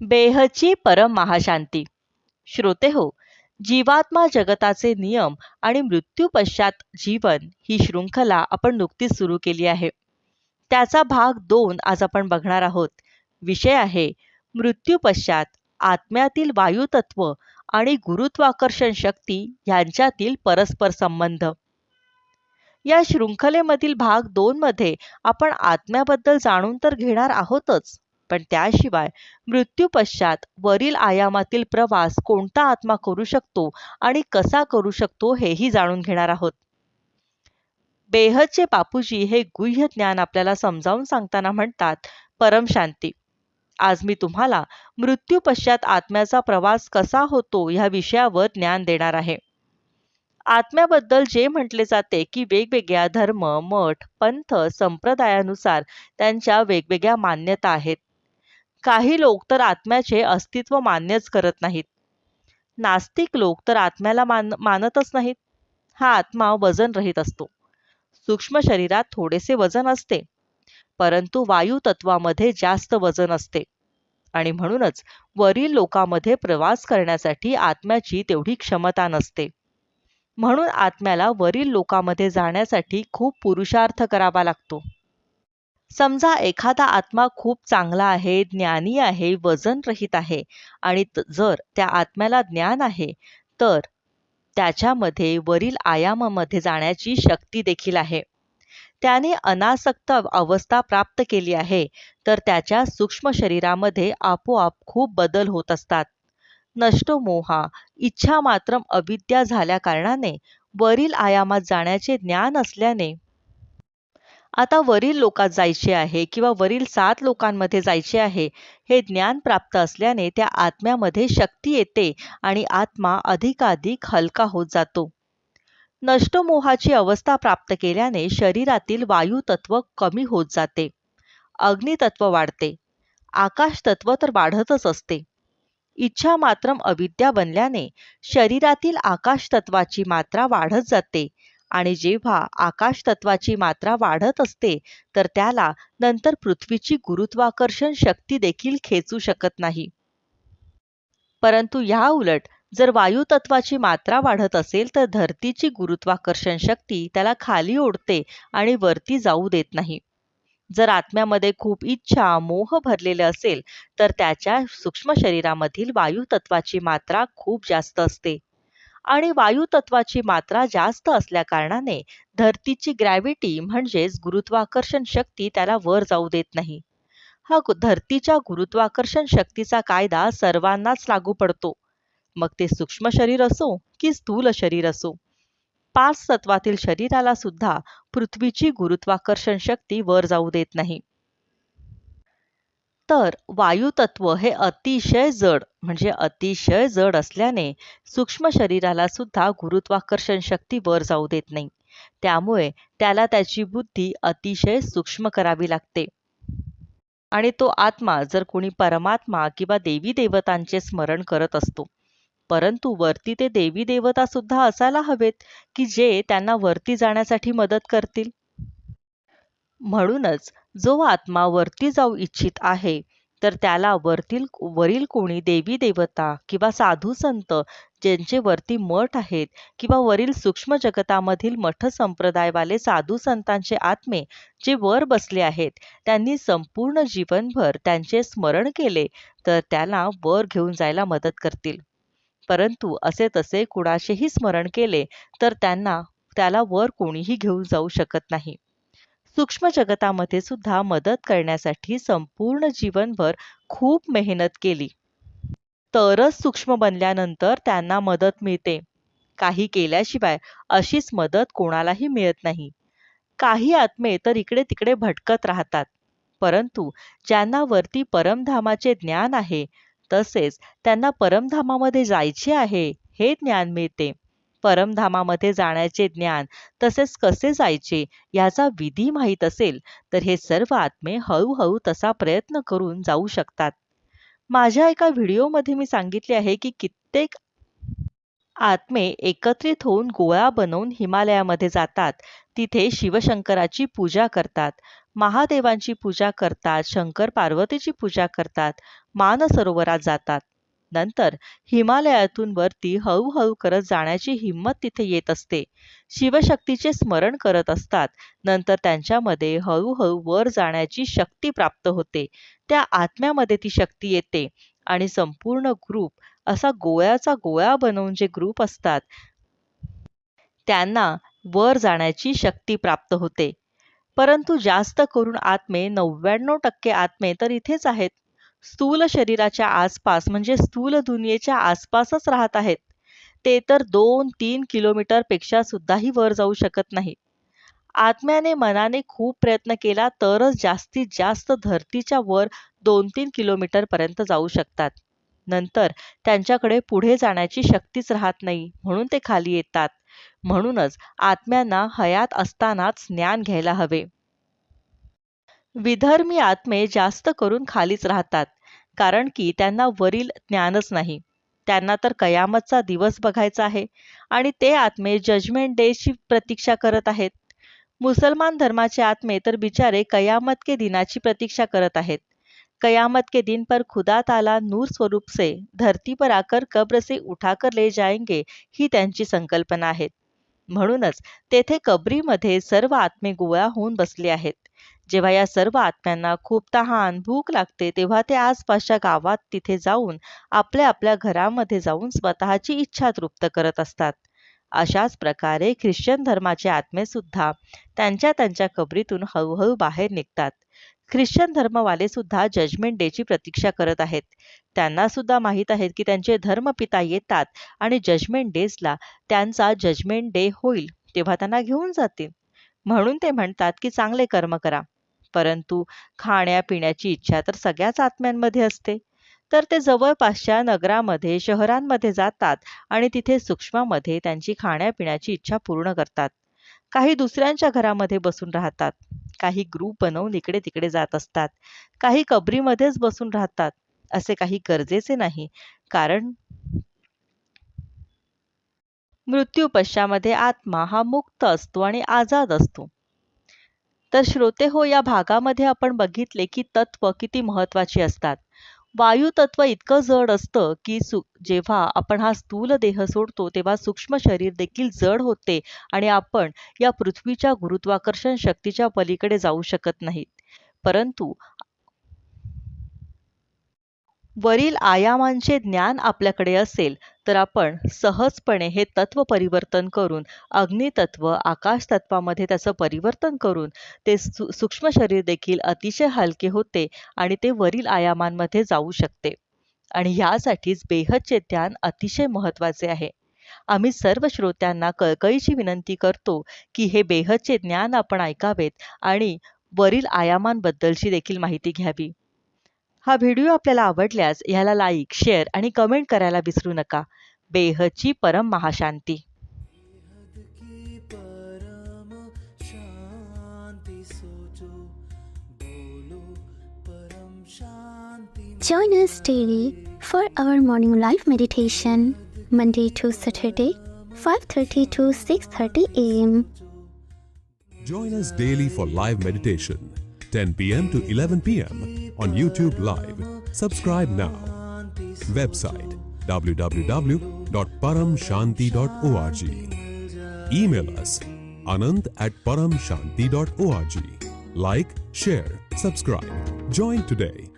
बेहची परम महाशांती श्रोते हो जीवात्मा जगताचे नियम आणि मृत्यू पश्चात जीवन ही शृंखला आपण नुकतीच सुरू केली आहे. त्याचा भाग दोन आज आपण बघणार आहोत. विषय आहे मृत्यू पश्चात आत्म्यातील वायुतत्व आणि गुरुत्वाकर्षण शक्ती यांच्यातील परस्पर संबंध. या शृंखलेमधील भाग दोन मध्ये आपण आत्म्याबद्दल जाणून तर घेणार आहोतच. पण त्याशिवाय मृत्यूपश्चात वरील आयामातील प्रवास कोणता आत्मा करू शकतो आणि कसा करू शकतो हेही जाणून घेणार आहोत. बेहदचे बापूजी हे गुह्य ज्ञान आपल्याला समजावून सांगताना म्हणतात परमशांती आज मी तुम्हाला मृत्यूपश्चात आत्म्याचा प्रवास कसा होतो ह्या विषयावर ज्ञान देणार आहे. आत्म्याबद्दल जे म्हटले जाते की वेगवेगळ्या धर्म मठ पंथ संप्रदायानुसार त्यांच्या वेगवेगळ्या मान्यता आहेत. काही लोक तर आत्म्याचे अस्तित्व मान्यच करत नाहीत. नास्तिक लोक तर आत्म्याला मान मानतच नाहीत. हा आत्मा वजन रहित असतो. सूक्ष्म शरीरात थोडेसे वजन असते. परंतु वायू तत्वामध्ये जास्त वजन असते. आणि म्हणूनच वरील लोकांमध्ये प्रवास करण्यासाठी आत्म्याची तेवढी क्षमता नसते. म्हणून आत्म्याला वरील लोकांमध्ये जाण्यासाठी खूप पुरुषार्थ करावा लागतो. समजा एखादा आत्मा खूप चांगला आहे ज्ञानी आहे वजनरहित आहे आणि जर त्या आत्म्याला ज्ञान आहे तर त्याच्यामध्ये वरील आयामामध्ये जाण्याची शक्ती देखील आहे. त्याने अनासक्त अवस्था प्राप्त केली आहे तर त्याच्या सूक्ष्म शरीरामध्ये आपोआप खूप बदल होत असतात. नष्टो मोहा इच्छा मात्र अविद्या झाल्या कारणाने वरील आयामात जाण्याचे ज्ञान असल्याने आता वरील लोकात जायचे आहे किंवा वरील सात लोकांमध्ये जायचे आहे हे ज्ञान प्राप्त असल्याने त्या आत्म्यामध्ये शक्ती येते आणि आत्मा अधिकाधिक हलका होत जातो. नष्टमोहाची अवस्था प्राप्त केल्याने शरीरातील वायुतत्व कमी होत जाते. अग्नितत्व वाढते. आकाश तत्व तर वाढतच असते. इच्छा मात्र अविद्या बनल्याने शरीरातील आकाश तत्वाची मात्रा वाढत जाते. आणि जेव्हा आकाश तत्वाची मात्रा वाढत असते तर त्याला नंतर पृथ्वीची गुरुत्वाकर्षण शक्ती देखील खेचू शकत नाही. परंतु या उलट जर वायू तत्वाची मात्रा वाढत असेल तर धरतीची गुरुत्वाकर्षण शक्ती त्याला खाली ओढते आणि वरती जाऊ देत नाही. जर आत्म्यामध्ये खूप इच्छा मोह भरलेले असेल तर त्याच्या सूक्ष्म शरीरामधील वायू तत्वाची मात्रा खूप जास्त असते. आणि वायू तत्वाची मात्रा जास्त असल्या कारणाने धरतीची ग्रॅव्हिटी म्हणजेच गुरुत्वाकर्षण शक्ती त्याला वर जाऊ देत नाही. हा धरतीच्या गुरुत्वाकर्षण शक्तीचा कायदा सर्वांनाच लागू पडतो. मग ते सूक्ष्म शरीर असो की स्थूल शरीर असो. पाच तत्वातील शरीराला सुद्धा पृथ्वीची गुरुत्वाकर्षण शक्ती वर जाऊ देत नाही. तर वायुतत्व हे अतिशय जड म्हणजे अतिशय जड असल्याने सूक्ष्म शरीराला सुद्धा गुरुत्वाकर्षण शक्ती वर जाऊ देत नाही. त्यामुळे त्याला त्याची बुद्धी अतिशय सूक्ष्म करावी लागते. आणि तो आत्मा जर कोणी परमात्मा किंवा देवी देवतांचे स्मरण करत असतो परंतु वरती ते देवी देवता सुद्धा असायला हवेत की जे त्यांना वरती जाण्यासाठी मदत करतील? म्हणूनच जो आत्मा वरती जाऊ इच्छित आहे तर त्याला वरतील वरील कोणी देवी देवता किंवा साधू संत ज्यांचे वरती मठ आहेत किंवा वरील सूक्ष्म जगतामधील मठ संप्रदायवाले साधू संतांचे आत्मे जे वर बसले आहेत त्यांनी संपूर्ण जीवनभर त्यांचे स्मरण केले तर त्याला वर घेऊन जायला मदत करतील. परंतु असे तसे कुणाचेही स्मरण केले तर त्यांना त्याला वर कोणीही घेऊन जाऊ शकत नाही. सूक्ष्म जगतामध्ये सुद्धा मदत करण्यासाठी संपूर्ण जीवनभर खूप मेहनत केली. तरच सूक्ष्म बनल्यानंतर त्यांना मदत मिळते. काही केल्याशिवाय अशीच मदत कोणालाही मिळत नाही. काही आत्मे तर इकडे तिकडे भटकत राहतात. परंतु ज्यांना वरती परमधामाचे ज्ञान आहे तसेच त्यांना परमधामामध्ये जायचे आहे हे ज्ञान मिळते. परमधामामध्ये जाण्याचे ज्ञान तसेच कसे जायचे याचा विधी माहीत असेल तर हे सर्व आत्मे हळूहळू तसा प्रयत्न करून जाऊ शकतात. माझ्या एका व्हिडिओमध्ये मी सांगितले आहे की कित्येक आत्मे एकत्रित होऊन गोळा बनवून हिमालयामध्ये जातात. तिथे शिवशंकराची पूजा करतात महादेवांची पूजा करतात शंकर पार्वतीची पूजा करतात मानसरोवरात जातात. नंतर हिमालयातून वरती हळूहळू करत जाण्याची हिंमत तिथे येत असते. शिवशक्तीचे स्मरण करत असतात. नंतर त्यांच्यामध्ये हळूहळू वर जाण्याची शक्ती प्राप्त होते. त्या आत्म्यामध्ये ती शक्ती येते आणि संपूर्ण ग्रुप असा गोळ्याचा गोळा बनवून जे ग्रुप असतात त्यांना वर जाण्याची शक्ती प्राप्त होते. परंतु जास्त करून आत्मे नव्याण्णव टक्के आत्मे तर इथेच आहेत. स्थूल शरीराच्या आसपास म्हणजे स्थूल दुनियेच्या आसपासच राहत आहेत. ते तर दोन तीन किलोमीटरपेक्षा सुद्धाही वर जाऊ शकत नाही आत्म्याने मनाने खूप प्रयत्न केला तरच जास्तीत जास्त धरतीच्या वर दोन तीन किलोमीटर पर्यंत जाऊ शकतात. नंतर त्यांच्याकडे पुढे जाण्याची शक्तीच राहत नाही म्हणून ते खाली येतात. म्हणूनच आत्म्यांना हयात असतानाच ज्ञान घ्यायला हवे. विधर्मी आत्मे जास्त करून खालीच राहतात कारण की त्यांना वरील ज्ञानच नाही. त्यांना तर कयामतचा दिवस बघायचा आहे आणि ते आत्मे जजमेंट डेची प्रतीक्षा करत आहेत. मुसलमान धर्माचे आत्मे तर बिचारे कयामत के दिनाची प्रतीक्षा करत आहेत. कयामत के दिन पर खुदा ताला नूर स्वरूप से धरती पर आकर कब्र से उठाकर ले जाएंगे ही त्यांची संकल्पना आहे म्हणूनच तेथे कबरीमध्ये सर्व आत्मे गोळा होऊन बसले आहेत. जेव्हा या सर्व आत्म्यांना खूप तहान भूक लागते तेव्हा ते आसपासच्या गावात तिथे जाऊन आपल्या आपल्या घरामध्ये जाऊन स्वतःची इच्छा तृप्त करत असतात. अशाच प्रकारे ख्रिश्चन धर्माचे आत्मे सुद्धा त्यांच्या त्यांच्या कबरीतून हळूहळू बाहेर निघतात. ख्रिश्चन धर्मवाले सुद्धा जजमेंट डेची प्रतीक्षा करत आहेत. त्यांना सुद्धा माहीत आहे की त्यांचे धर्मपिता येतात आणि जजमेंट डेजला त्यांचा जजमेंट डे होईल तेव्हा त्यांना घेऊन जातील. म्हणून ते म्हणतात की चांगले कर्म करा. परंतु खाण्यापिण्याची इच्छा तर सगळ्याच आत्म्यांमध्ये असते. तर ते जवळपासच्या नगरामध्ये शहरांमध्ये जातात आणि तिथे सूक्ष्मामध्ये त्यांची खाण्यापिण्याची इच्छा पूर्ण करतात. काही दुसऱ्यांच्या घरामध्ये बसून राहतात. काही ग्रुप बनवून इकडे तिकडे जात असतात. काही कबरीमध्येच बसून राहतात. असे काही गरजेचे नाही. कारण मृत्यूपश्यामध्ये आत्मा हा मुक्त असतो आणि आजाद असतो. तर श्रोते हो या भागामध्ये आपण बघितले की तत्व किती महत्वाची असतात. वायू तत्व इतकं जड असतं की सु जेव्हा आपण हा स्थूल देह सोडतो तेव्हा सूक्ष्म शरीर देखील जड होते आणि आपण या पृथ्वीच्या गुरुत्वाकर्षण शक्तीच्या पलीकडे जाऊ शकत नाहीत. परंतु वरील आयामांचे ज्ञान आपल्याकडे असेल तर आपण सहजपणे हे तत्व परिवर्तन करून अग्नितत्व आकाश तत्वामध्ये त्याचं परिवर्तन करून ते सु सूक्ष्म शरीर देखील अतिशय हलके होते आणि ते वरील आयामांमध्ये जाऊ शकते. आणि ह्यासाठीच बेहदचे ध्यान अतिशय महत्त्वाचे आहे. आम्ही सर्व श्रोत्यांना कळकळीची विनंती करतो की हे बेहदचे ज्ञान आपण ऐकावेत आणि वरील आयामांबद्दलची देखील माहिती घ्यावी. हा व्हिडिओ आपल्याला आवडल्यास ह्याला लाईक शेअर आणि कमेंट करायला विसरू नका बेहदची परम महाशांती Join us daily for our morning live meditation, Monday to Saturday, 5:30 to 6:30 a.m. Join us daily for live meditation, 10 p.m. to 11 p.m. on YouTube Live. Subscribe now. Website www.paramshanti.org. Email us anand at paramshanti.org. Like, share, subscribe. Join today.